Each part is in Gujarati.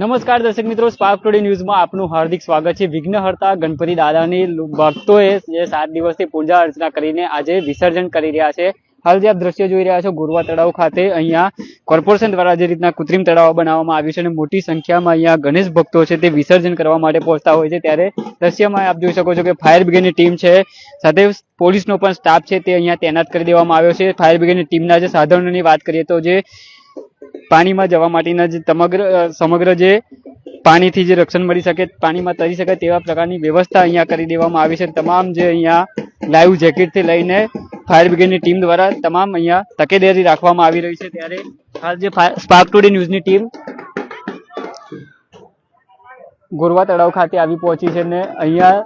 નમસ્કાર દર્શક મિત્રો સ્પાર્ક ટુડે ન્યૂઝમાં આપનું હાર્દિક સ્વાગત છે. વિઘ્નહર્તા ગણપતિ દાદાની ભક્તોએ જે સાત દિવસથી પૂજા અર્ચના કરીને આજે વિસર્જન કરી રહ્યા છે. હાલ જે આપ દ્રશ્ય જોઈ રહ્યા છો, ગુરવા તળાવ ખાતે અહીંયા કોર્પોરેશન દ્વારા જે રીતના કૃત્રિમ તળાવ બનાવવામાં આવ્યું છે અને મોટી સંખ્યામાં અહીંયા ગણેશ ભક્તો છે તે વિસર્જન કરવા માટે પહોંચતા હોય છે. ત્યારે દ્રશ્યમાં આપ જોઈ શકો છો કે ફાયર બ્રિગેડની ટીમ છે, સાથે પોલીસનો પણ સ્ટાફ છે તે અહીંયા તૈનાત કરી દેવામાં આવ્યો છે. ફાયર બ્રિગેડની ટીમના જે સાધનોની વાત કરીએ તો જે પાણીમાં જવા માટેના જે સમગ્ર સમગ્ર જે પાણીથી જે રક્ષણ મળી શકે, પાણીમાં તરી શકે તેવા પ્રકારની વ્યવસ્થા અહીંયા કરી દેવામાં આવી છે. તમામ જે અહીંયા લાઈવ જેકેટથી લઈને ફાયર બ્રિગેડની ટીમ દ્વારા તમામ અહીંયા તકેદારી રાખવામાં આવી રહી છે. ત્યારે હાલ જે સ્પાર્ક ટુડે ન્યૂઝની ટીમ ગોરવા તળાવ ખાતે આવી પહોંચી છે અને અહીંયા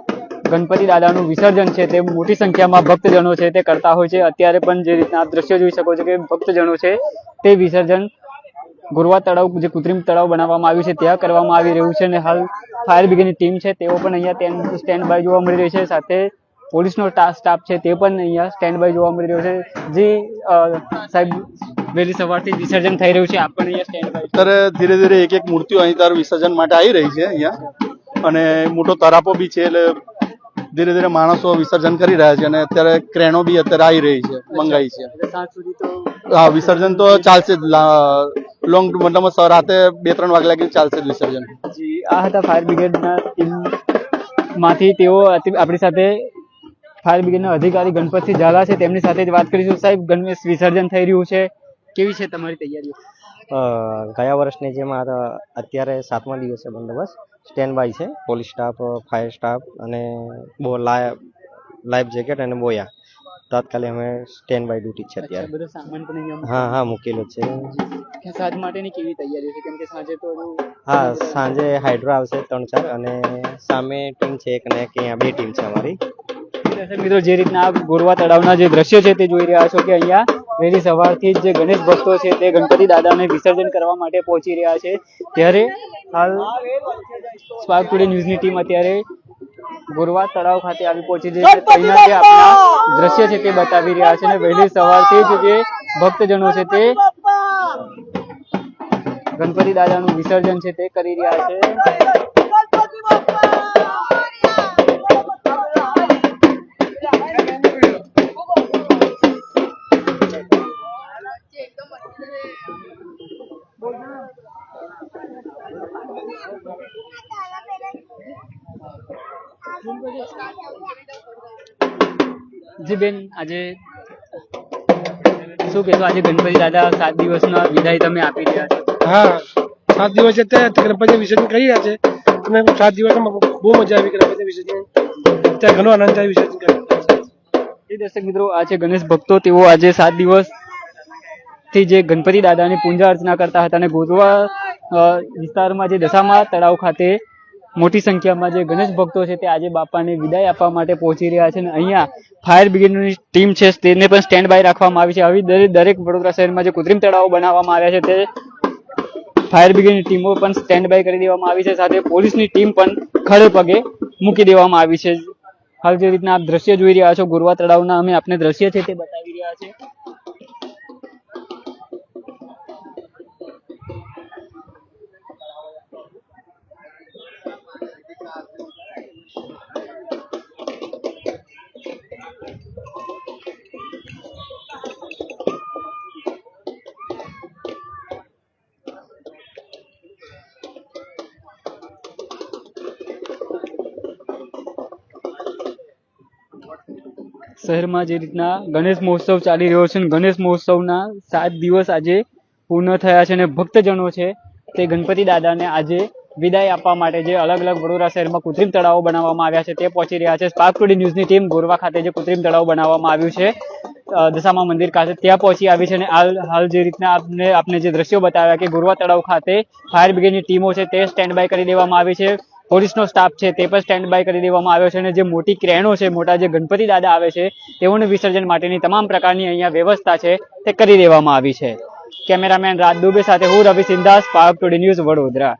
ગણપતિ દાદાનું વિસર્જન છે તે મોટી સંખ્યામાં ભક્તજનો છે તે કરતા હોય છે. અત્યારે પણ જે રીતના દ્રશ્ય જોઈ શકો છો કે ભક્તજનો છે તે વિસર્જન ગોરવા તળાવ જે કૃત્રિમ તળાવ બનાવવામાં આવ્યું છે ત્યાં કરવામાં આવી રહ્યું છે અને હાલ ફાયર બ્રિગેડની ટીમ છે તેઓ પણ અહીંયા સ્ટેન્ડ બાય જોવા મળી રહી છે. સાથે પોલીસનો સ્ટાફ છે તે પણ અહીંયા સ્ટેન્ડ બાય જોવા મળી રહ્યો છે. જે સાહેબ વહેલી સવારથી વિસર્જન થઈ રહ્યું છે આપ પણ અહીંયા સ્ટેન્ડ બાય અત્યારે ધીરે ધીરે એક એક મૂર્તિઓ અહીં તાર વિસર્જન માટે આવી રહી છે અહીંયા. અને મોટો તરાપો બી છે એટલે ધીરે ધીરે માણસો વિસર્જન કરી રહ્યા છે અને અત્યારે ક્રેનો બી અત્યારે આવી રહી છે મંગાઈ છે. હા વિસર્જન તો ચાલશે લોંગ મતલબ સ- રાતે બે ત્રણ વાગે લાગી ચાલશે જ વિસર્જન. જી આ હતા ફાયર બ્રિગેડના ટીમમાંથી તેઓ આપણી સાથે ફાયર બ્રિગેડના અધિકારી ગણપતસિંહ ઝાલા છે. તેમની સાથે જ વાત કરીશું. સાહેબ ગણેશ વિસર્જન થઈ રહ્યું છે. કેવી છે તમારી તૈયારીઓ? અ, ગયા વર્ષની જેમ મારા અત્યારે સાતમા દિવસે બંદોબસ્ત. સ્ટેન્ડ બાય છે. પોલીસ સ્ટાફ ફાયર સ્ટાફ અને બો લાઈફ જેકેટ અને બોયા તાત્કાલિક અમે સ્ટેન્ડ બાય ડ્યુટી છે અત્યારે. બધો સામાન પણ અહીંયા હા હા મૂકેલો છે. સાંજ માટેની કેવી તૈયારી છે? કેમ કે સાંજે તો હા સાંજે હાઇડ્રો આવશે ત્રણ ચાર અને સામે ટીમ છે એક ને અહીંયા બે ટીમ છે અમારી. મિત્રો જે રીતના ગોરવા તળાવના જે દ્રશ્યો છે તે જોઈ રહ્યા છો કે અહીંયા વહેલી સવારથી જ જે ગણેશ ભક્તો છે તે ગણપતિ દાદાને વિસર્જન કરવા માટે પહોંચી રહ્યા છે. ત્યારે હાલ સ્પાર્ક ટુડે ન્યૂઝની ટીમ અત્યારે ગોરવા તળાવ ખાતે આવી પહોંચી છે અહીંના જે આપણા દ્રશ્ય છે તે બતાવી રહ્યા છે અને વહેલી સવારથી જ જે ભક્તજનો છે તે ગણપતિ દાદાનું વિસર્જન છે તે કરી રહ્યા છે. જી બેન આજે શું કહેશો? આજે ગણપતિ દાદા સાત દિવસના વિદાય તમે આપી રહ્યા છો. હા સાત દિવસ અત્યારે ગણપતિ વિસર્જન કરી રહ્યા છે. અને સાત દિવસમાં બહુ મજા આવી ગણપતિ વિસર્જન. અત્યારે ઘણો આનંદ થાય વિસર્જન કરી દર્શક મિત્રો આ છે ગણેશ ભક્તો. તેઓ આજે સાત દિવસથી જે ગણપતિ દાદાની પૂજા અર્ચના કરતા હતા અને ગોધવા વિસ્તારમાં જે દશામા તળાવ ખાતે મોટી સંખ્યામાં જે ગણેશ ભક્તો છે તે આજે બાપાને વિદાય આપવા માટે પહોંચી રહ્યા છે અને અહીંયા ફાયર બ્રિગેડની ટીમ છે તેને પણ સ્ટેન્ડ બાય રાખવામાં આવી છે. આવી દરેક વડોદરા શહેરમાં જે કૃત્રિમ તળાવો બનાવવામાં આવ્યા છે તે ફાયર બ્રિગેડની ટીમો પણ સ્ટેન્ડ બાય કરી દેવામાં આવી છે. સાથે પોલીસની ટીમ પણ ખડે પગે મૂકી દેવામાં આવી છે. હાલ જે રીતના આપ દ્રશ્ય જોઈ રહ્યા છો, ગુરવા તળાવના અમે આપને દ્રશ્ય છે તે બતાવી રહ્યા છે શહેરમાં જે રીતના ગણેશ મહોત્સવ ચાલી રહ્યો છે ગણેશ મહોત્સવના સાત દિવસ આજે પૂર્ણ થયા છે અને ભક્તજનો છે તે ગણપતિ દાદાને આજે વિદાય આપવા માટે જે અલગ અલગ વડોદરા શહેરમાં કૃત્રિમ તળાવો બનાવવામાં આવ્યા છે તે પહોંચી રહ્યા છે. સ્પાર્ક ન્યૂઝની ટીમ ગોરવા ખાતે જે કૃત્રિમ તળાવ બનાવવામાં આવ્યું છે દશામા મંદિર ખાતે ત્યાં પહોંચી આવી છે અને હાલ હાલ જે રીતના આપને આપને જે દ્રશ્યો બતાવ્યા કે ગોરવા તળાવ ખાતે ફાયર બ્રિગેડની ટીમો છે તે સ્ટેન્ડ બાય કરી દેવામાં આવી છે. પોલીસનો સ્ટાફ છે, તે પણ સ્ટેન્ડ બાય કરી દેવામાં આવ્યો છે અને જે મોટી ક્રેનો છે, મોટા જે ગણપતિ દાદા આવે છે, તેઓને વિસર્જન માટેની તમામ પ્રકારની અહીંયા વ્યવસ્થા છે, તે કરી દેવામાં આવી છે. કેમેરામેન રાજ દુબે સાથે હું Ravi Sindhas, Power Today News Vadodara.